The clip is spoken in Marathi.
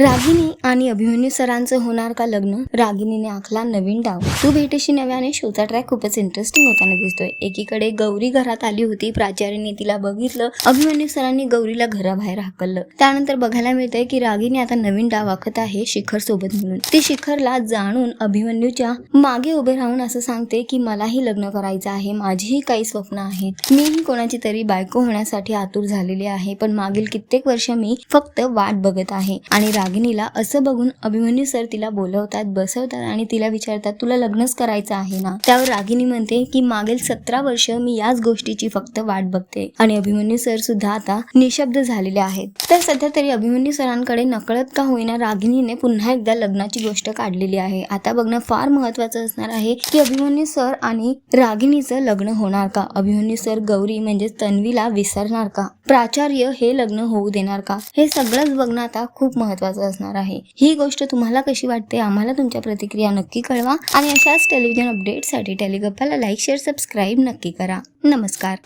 रागिनी आणि अभिमन्यू सरांचं होणार का लग्न? रागिनीने आखला नवीन डाव. तू भेटेशी नव्याने शोचा ट्रॅक खूपच इंटरेस्टिंग होताना दिसतोय. एकीकडे गौरी घरात आली होती. प्राचार्याने तिला बघितलं. अभिमन्यू सरांनी गौरीला घराबाहेर हाकललं. त्यानंतर बघायला मिळतंय की रागिनी आता नवीन डाव आखत आहे शिखर सोबत म्हणून. ती शिखरला जाणून अभिमन्यूच्या मागे उभे राहून असं सांगते की मलाही लग्न करायचं आहे. माझीही काही स्वप्न आहेत. मीही कोणाची तरी बायको होण्यासाठी आतुर झालेली आहे. पण मागील कित्येक वर्ष मी फक्त वाट बघत आहे आणि रागिनीला असं बघून अभिमन्यू सर तिला बोलवतात बसवतात आणि तिला विचारतात तुला लग्नच करायचं आहे ना? त्यावर रागिनी म्हणते की मागील सतरा वर्ष मी याच गोष्टीची फक्त वाट बघते. आणि अभिमन्यू सर सुद्धा आता निशब्द झालेले आहेत. तर सध्या तरी अभिमन्यू सरांकडे नकळत का होईना रागिनीने पुन्हा एकदा लग्नाची गोष्ट काढलेली आहे. आता बघणं फार महत्वाचं असणार आहे की अभिमन्यू सर आणि रागिनीचं लग्न होणार का? अभिमन्यू सर गौरी म्हणजे तन्वीला विसरणार का? प्राचार्य हे लग्न होऊ देणार का? हे सगळंच बघणं आता खूप महत्वाचं असणार आहे. ही गोष्ट तुम्हाला कशी वाटते आम्हाला तुमच्या प्रतिक्रिया नक्की कळवा. आणि अशाच टेलिव्हिजन अपडेटसाठी टेलिगप्पाला लाईक शेअर सबस्क्राईब नक्की करा. नमस्कार.